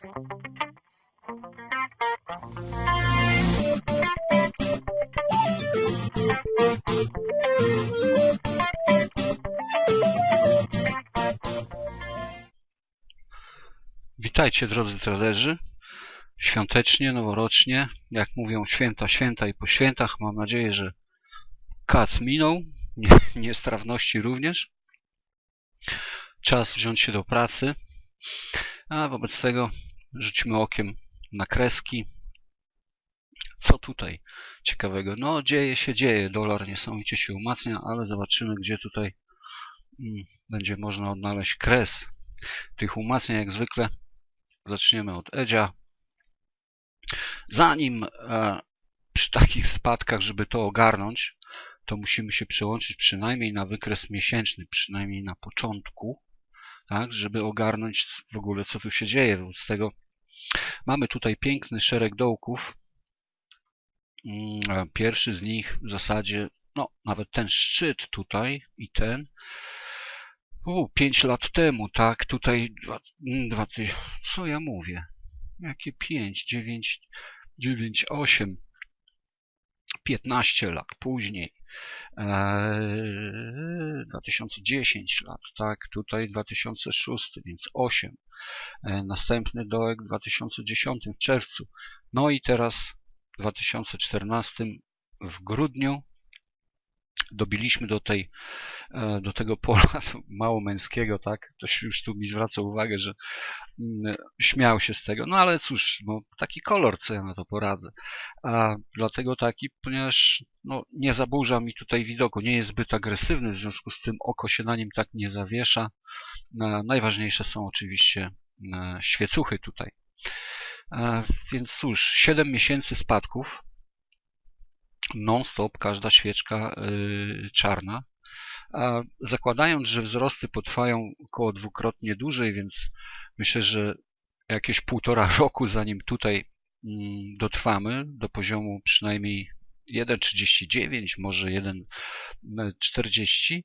Witajcie drodzy traderzy. Świątecznie, noworocznie, jak mówią święta, święta i po świętach. Mam nadzieję, że kac minął, nie, niestrawności również. Czas wziąć się do pracy. A wobec tego rzucimy okiem na kreski. Co tutaj ciekawego? No dzieje się, dzieje. Dolar niesamowicie się umacnia, ale zobaczymy, gdzie tutaj mm, będzie można odnaleźć kres tych umacnień. Jak zwykle zaczniemy od Edzia. Zanim e, przy takich spadkach, żeby to ogarnąć, to musimy się przełączyć przynajmniej na wykres miesięczny, przynajmniej na początku, tak, żeby ogarnąć w ogóle, co tu się dzieje. Wobec tego mamy tutaj piękny szereg dołków. Mm, pierwszy z nich w zasadzie, no nawet ten szczyt tutaj i ten, u, 5 lat temu, tak, tutaj dwa, co ja mówię? Jakie 5, 9, 9, 8, 15 lat później, e, 2010 lat, tak, tutaj 2006, więc 8, e, następny dołek w 2010 w czerwcu, no i teraz w 2014 w grudniu dobiliśmy do, tej, e, do tego pola mało męskiego, tak? Ktoś już tu mi zwraca uwagę, że mm, śmiał się z tego. No ale cóż, no, taki kolor, co ja na to poradzę. A dlatego taki, ponieważ no, nie zaburza mi tutaj widoku, nie jest zbyt agresywny, w związku z tym oko się na nim tak nie zawiesza. E, najważniejsze są oczywiście e, świecuchy tutaj. Więc cóż, 7 miesięcy spadków, non-stop każda świeczka y, czarna. A zakładając, że wzrosty potrwają około dwukrotnie dłużej, więc myślę, że jakieś półtora roku, zanim tutaj mm, dotrwamy do poziomu przynajmniej 1,39, może 1,40,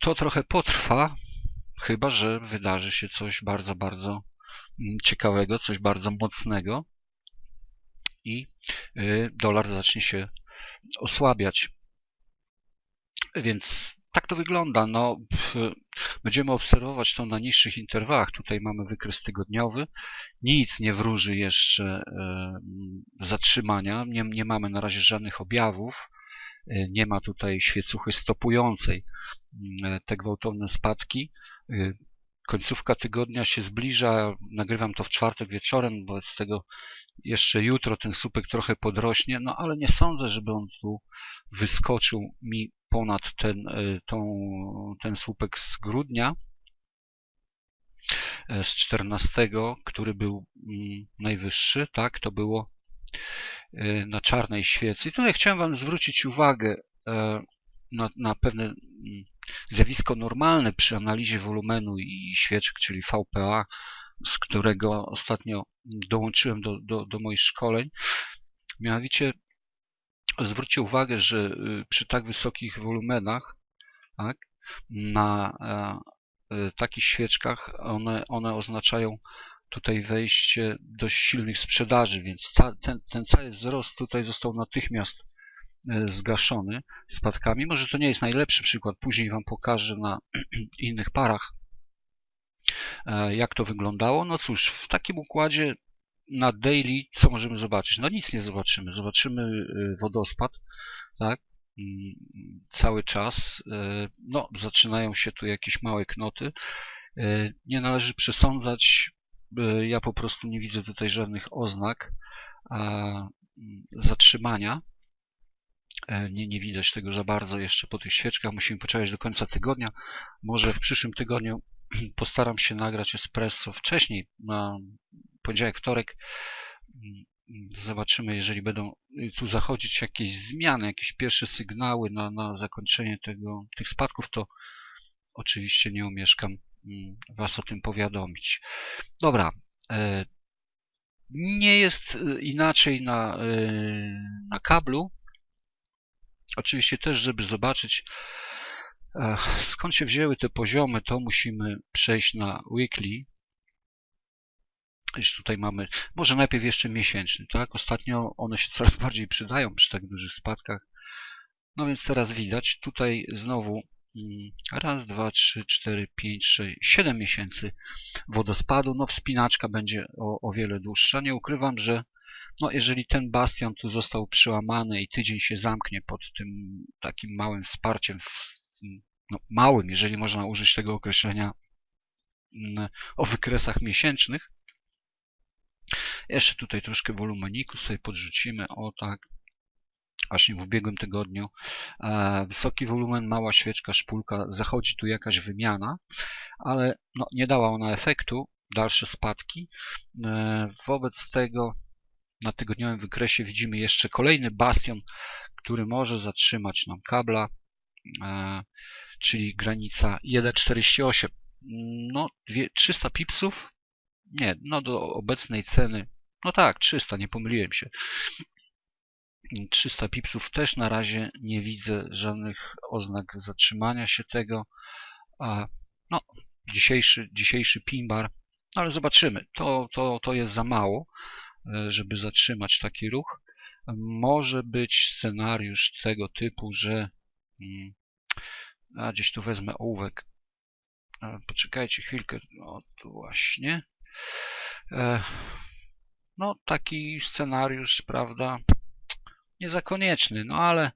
to trochę potrwa, chyba że wydarzy się coś bardzo, bardzo mm, ciekawego, coś bardzo mocnego i y, dolar zacznie się osłabiać. Więc tak to wygląda. No, będziemy obserwować to na niższych interwałach. Tutaj mamy wykres tygodniowy. Nic nie wróży jeszcze y, zatrzymania. Nie, nie mamy na razie żadnych objawów. Y, nie ma tutaj świecuchy stopującej te gwałtowne spadki końcówka tygodnia się zbliża. Nagrywam to w czwartek wieczorem, wobec tego jeszcze jutro ten słupek trochę podrośnie, no ale nie sądzę, żeby on tu wyskoczył mi ponad ten, e, tą, ten słupek z grudnia e, z 14, który był mm, najwyższy, tak, to było e, na czarnej świecy. I tutaj chciałem Wam zwrócić uwagę na, na pewne mm, zjawisko normalne przy analizie wolumenu i świeczek, czyli VPA, z którego ostatnio dołączyłem do, do, do moich szkoleń. Mianowicie zwróćcie uwagę, że y, przy tak wysokich wolumenach tak, na e, e, takich świeczkach one, one oznaczają tutaj wejście dość silnych sprzedaży, więc ta, ten, ten cały wzrost tutaj został natychmiast zgaszony spadkami. Może to nie jest najlepszy przykład, później Wam pokażę na innych parach, e, jak to wyglądało. No cóż, w takim układzie na daily co możemy zobaczyć? No nic nie zobaczymy. Zobaczymy e, wodospad, tak? Cały czas. No, zaczynają się tu jakieś małe knoty. Nie należy przesądzać. Ja po prostu nie widzę tutaj żadnych oznak zatrzymania E, nie, nie widać tego za bardzo jeszcze po tych świeczkach. Musimy poczekać do końca tygodnia. Może w przyszłym tygodniu postaram się nagrać espresso wcześniej, na poniedziałek, wtorek. Zobaczymy, jeżeli będą tu zachodzić jakieś zmiany, jakieś pierwsze sygnały na, na zakończenie tego, tych spadków, to oczywiście nie omieszkam mm, Was o tym powiadomić. Dobra. E, nie jest e, inaczej na, na kablu. Oczywiście też, żeby zobaczyć skąd się wzięły te poziomy, to musimy przejść na weekly. Już tutaj mamy, może najpierw jeszcze miesięczny, tak? Ostatnio one się coraz bardziej przydają przy tak dużych spadkach. No więc teraz widać, tutaj znowu mm, raz, dwa, trzy, cztery, pięć, sześć, siedem miesięcy wodospadu. No wspinaczka będzie o, o wiele dłuższa. Nie ukrywam, że no jeżeli ten bastion tu został przełamany i tydzień się zamknie pod tym takim małym wsparciem, no małym, jeżeli można użyć tego określenia mm, o wykresach miesięcznych, jeszcze tutaj troszkę wolumeniku sobie podrzucimy, o tak, właśnie w ubiegłym tygodniu. E, wysoki wolumen, mała świeczka, szpulka, zachodzi tu jakaś wymiana, ale no, nie dała ona efektu, dalsze spadki. E, wobec tego na tygodniowym wykresie widzimy jeszcze kolejny bastion, który może zatrzymać nam kabla, e, czyli granica 1,48. No, 300 pipsów, nie, no do obecnej ceny, no tak, 300, nie pomyliłem się. 300 pipsów też na razie nie widzę żadnych oznak zatrzymania się tego. No, dzisiejszy, dzisiejszy pin bar, no ale zobaczymy. To, to, to jest za mało, żeby zatrzymać taki ruch. Może być scenariusz tego typu, że mm, a gdzieś tu wezmę ołówek. Poczekajcie chwilkę. O, tu właśnie. E, no, taki scenariusz, prawda, nie za konieczny, no ale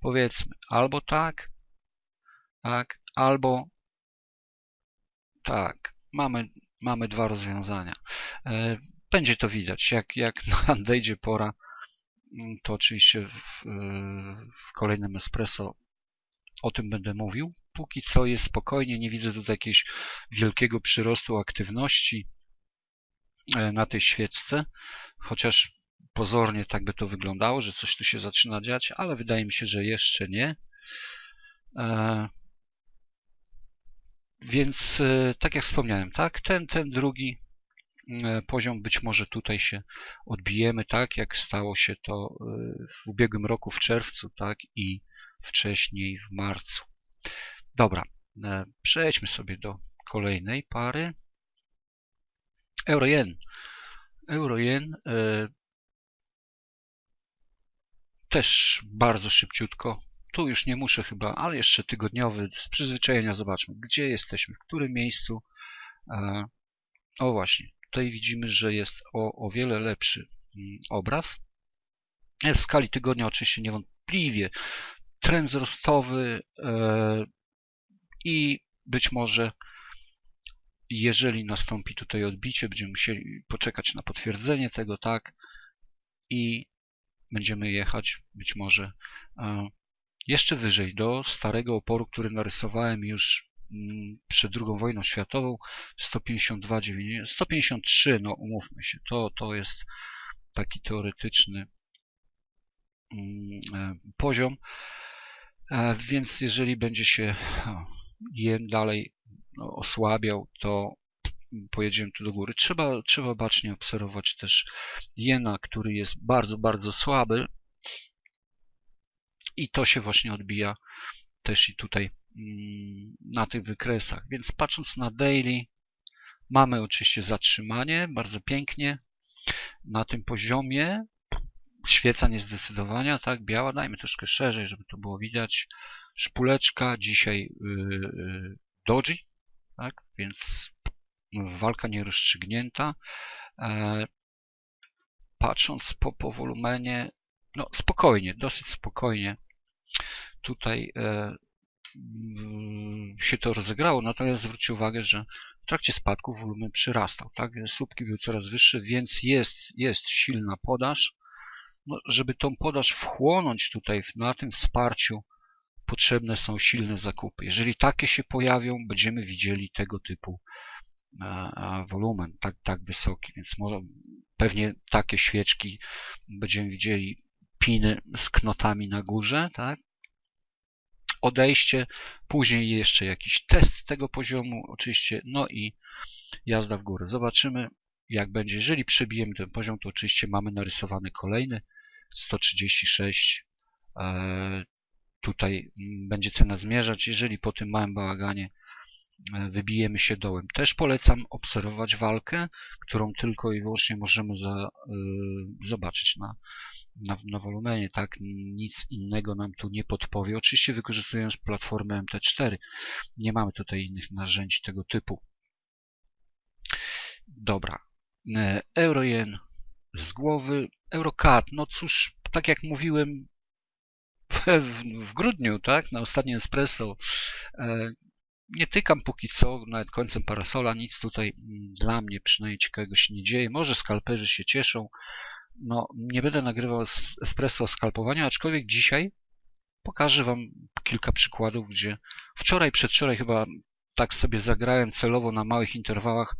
powiedzmy albo tak, tak, albo tak. Mamy, mamy dwa rozwiązania. Będzie to widać, jak, jak nadejdzie pora, mm, to oczywiście w, w kolejnym espresso o tym będę mówił. Póki co jest spokojnie, nie widzę tutaj jakiegoś wielkiego przyrostu aktywności e, na tej świeczce, chociaż pozornie tak by to wyglądało, że coś tu się zaczyna dziać, ale wydaje mi się, że jeszcze nie. E, więc e, tak jak wspomniałem, tak, ten, ten drugi poziom być może tutaj się odbijemy, tak jak stało się to w ubiegłym roku w czerwcu, tak i wcześniej w marcu. Dobra, przejdźmy sobie do kolejnej pary. Euro-jen. Euro-jen też bardzo szybciutko. Tu już nie muszę chyba, ale jeszcze tygodniowy z przyzwyczajenia zobaczmy, gdzie jesteśmy, w którym miejscu. E, o właśnie, tutaj widzimy, że jest o, o wiele lepszy mm, obraz. W skali tygodnia oczywiście niewątpliwie trend wzrostowy e, i być może jeżeli nastąpi tutaj odbicie, będziemy musieli poczekać na potwierdzenie tego, tak, i będziemy jechać być może e, jeszcze wyżej, do starego oporu, który narysowałem już przed II wojną światową 152, 153, no umówmy się, to, to jest taki teoretyczny mm, e, poziom, e, więc jeżeli będzie się jen dalej no, osłabiał, to pojedziemy tu do góry. Trzeba, trzeba bacznie obserwować też jena, który jest bardzo, bardzo słaby. I to się właśnie odbija też i tutaj na tych wykresach. Więc patrząc na daily, mamy oczywiście zatrzymanie, bardzo pięknie na tym poziomie. Świeca niezdecydowania, tak, biała, dajmy troszkę szerzej, żeby to było widać. Szpuleczka, dzisiaj yy, doji, tak, więc walka nierozstrzygnięta. E, patrząc po, po wolumenie, no spokojnie, dosyć spokojnie tutaj e, się to rozegrało, natomiast zwróćcie uwagę, że w trakcie spadku wolumen przyrastał, tak? Słupki były coraz wyższe, więc jest, jest silna podaż. No, żeby tą podaż wchłonąć tutaj na tym wsparciu, potrzebne są silne zakupy. Jeżeli takie się pojawią, będziemy widzieli tego typu wolumen tak, tak wysoki, więc może pewnie takie świeczki będziemy widzieli piny z knotami na górze, tak? Odejście, później jeszcze jakiś test tego poziomu, oczywiście, no i jazda w górę. Zobaczymy, jak będzie. Jeżeli przebijemy ten poziom, to oczywiście mamy narysowany kolejny 136. E, tutaj będzie cena zmierzać. Jeżeli po tym małym bałaganie e, wybijemy się dołem. Też polecam obserwować walkę, którą tylko i wyłącznie możemy za, y, zobaczyć na, na, na wolumenie. Tak? Nic innego nam tu nie podpowie. Oczywiście wykorzystując platformę MT4. Nie mamy tutaj innych narzędzi tego typu. Dobra. E, Eurojen z głowy. Eurocat, no cóż, tak jak mówiłem w, w grudniu, tak, na ostatnim espresso, e, nie tykam póki co, nawet końcem parasola, nic tutaj mm, dla mnie przynajmniej ciekawego się nie dzieje. Może skalperzy się cieszą. No, nie będę nagrywał espresso o skalpowaniu, aczkolwiek dzisiaj pokażę Wam kilka przykładów, gdzie wczoraj, przedwczoraj chyba tak sobie zagrałem celowo na małych interwałach,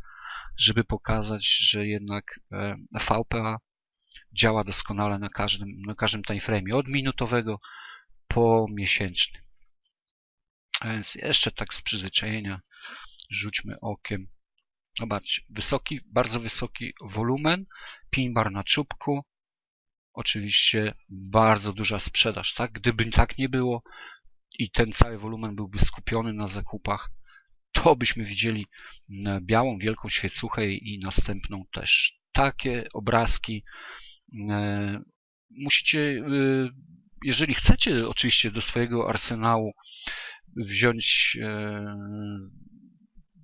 żeby pokazać, że jednak e, VPA działa doskonale na każdym, na każdym timeframe, od minutowego po miesięczny. Więc jeszcze tak z przyzwyczajenia rzućmy okiem. Zobaczcie, wysoki, bardzo wysoki wolumen, pin bar na czubku, oczywiście bardzo duża sprzedaż, tak? Gdyby tak nie było i ten cały wolumen byłby skupiony na zakupach, to byśmy widzieli białą, wielką świecuchę i następną też. Takie obrazki e, musicie, e, jeżeli chcecie oczywiście do swojego arsenału wziąć e,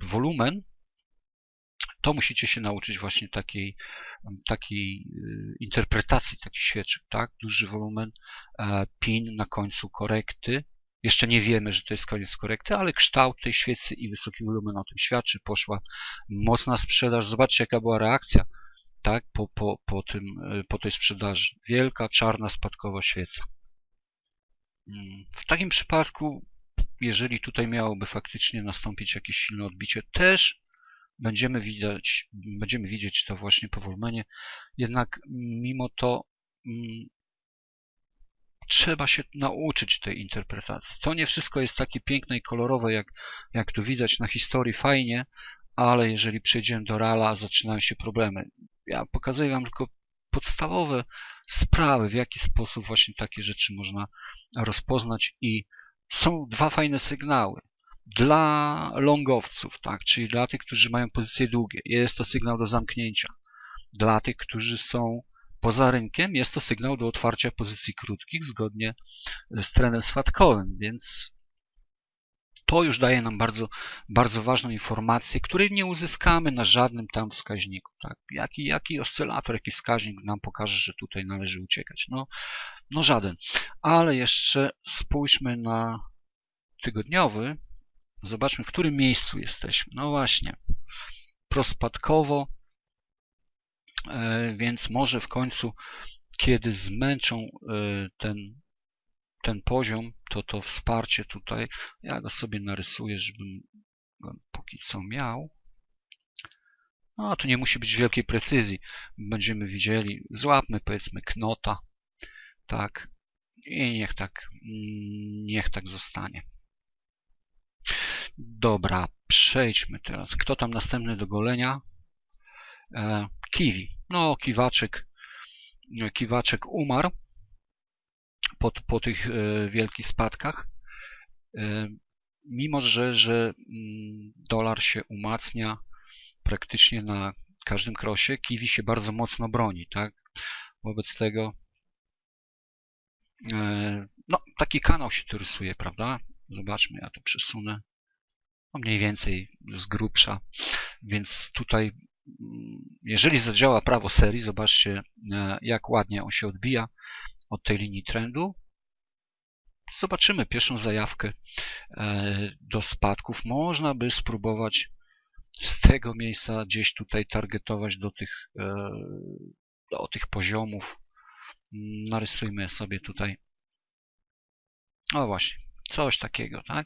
wolumen, to musicie się nauczyć właśnie takiej, takiej interpretacji takich świeczek, tak? Duży wolumen, pin na końcu korekty, jeszcze nie wiemy, że to jest koniec korekty, ale kształt tej świecy i wysoki wolumen o tym świadczy. Poszła mocna sprzedaż. Zobaczcie, jaka była reakcja tak, po, po, po, tym, po tej sprzedaży. Wielka, czarna, spadkowa świeca. Mm, w takim przypadku, jeżeli tutaj miałoby faktycznie nastąpić jakieś silne odbicie, też będziemy widać, będziemy widzieć to właśnie po wolumenie. Jednak mimo to mm, trzeba się nauczyć tej interpretacji. To nie wszystko jest takie piękne i kolorowe, jak, jak tu widać na historii, fajnie, ale jeżeli przejdziemy do rala, zaczynają się problemy. Ja pokazuję Wam tylko podstawowe sprawy, w jaki sposób właśnie takie rzeczy można rozpoznać i są dwa fajne sygnały. Dla longowców, tak, czyli dla tych, którzy mają pozycje długie, jest to sygnał do zamknięcia. Dla tych, którzy są Poza rynkiem jest to sygnał do otwarcia pozycji krótkich zgodnie z trendem spadkowym, więc to już daje nam bardzo, bardzo ważną informację, której nie uzyskamy na żadnym tam wskaźniku. Tak? Jaki, jaki oscylator, jaki wskaźnik nam pokaże, że tutaj należy uciekać? No, no żaden. Ale jeszcze spójrzmy na tygodniowy. Zobaczmy, w którym miejscu jesteśmy. No właśnie, prospadkowo E, więc może w końcu, kiedy zmęczą e, ten, ten poziom, to to wsparcie tutaj, ja go sobie narysuję, żebym go póki co miał. No, tu nie musi być wielkiej precyzji. Będziemy widzieli, złapmy powiedzmy knota, tak, i niech tak, niech tak zostanie. Dobra, przejdźmy teraz. Kto tam następny do golenia? E, kiwi. No, kiwaczek, kiwaczek umarł po, po tych e, wielkich spadkach. E, mimo, że, że mm, dolar się umacnia praktycznie na każdym krosie, kiwi się bardzo mocno broni, tak? Wobec tego no, taki kanał się tu rysuje, prawda? Zobaczmy, ja to przesunę mniej więcej z grubsza, więc tutaj jeżeli zadziała prawo serii, zobaczcie e, jak ładnie on się odbija od tej linii trendu. Zobaczymy pierwszą zajawkę e, do spadków. Można by spróbować z tego miejsca gdzieś tutaj targetować do tych, e, do tych poziomów. Narysujmy sobie tutaj. O właśnie, coś takiego, tak?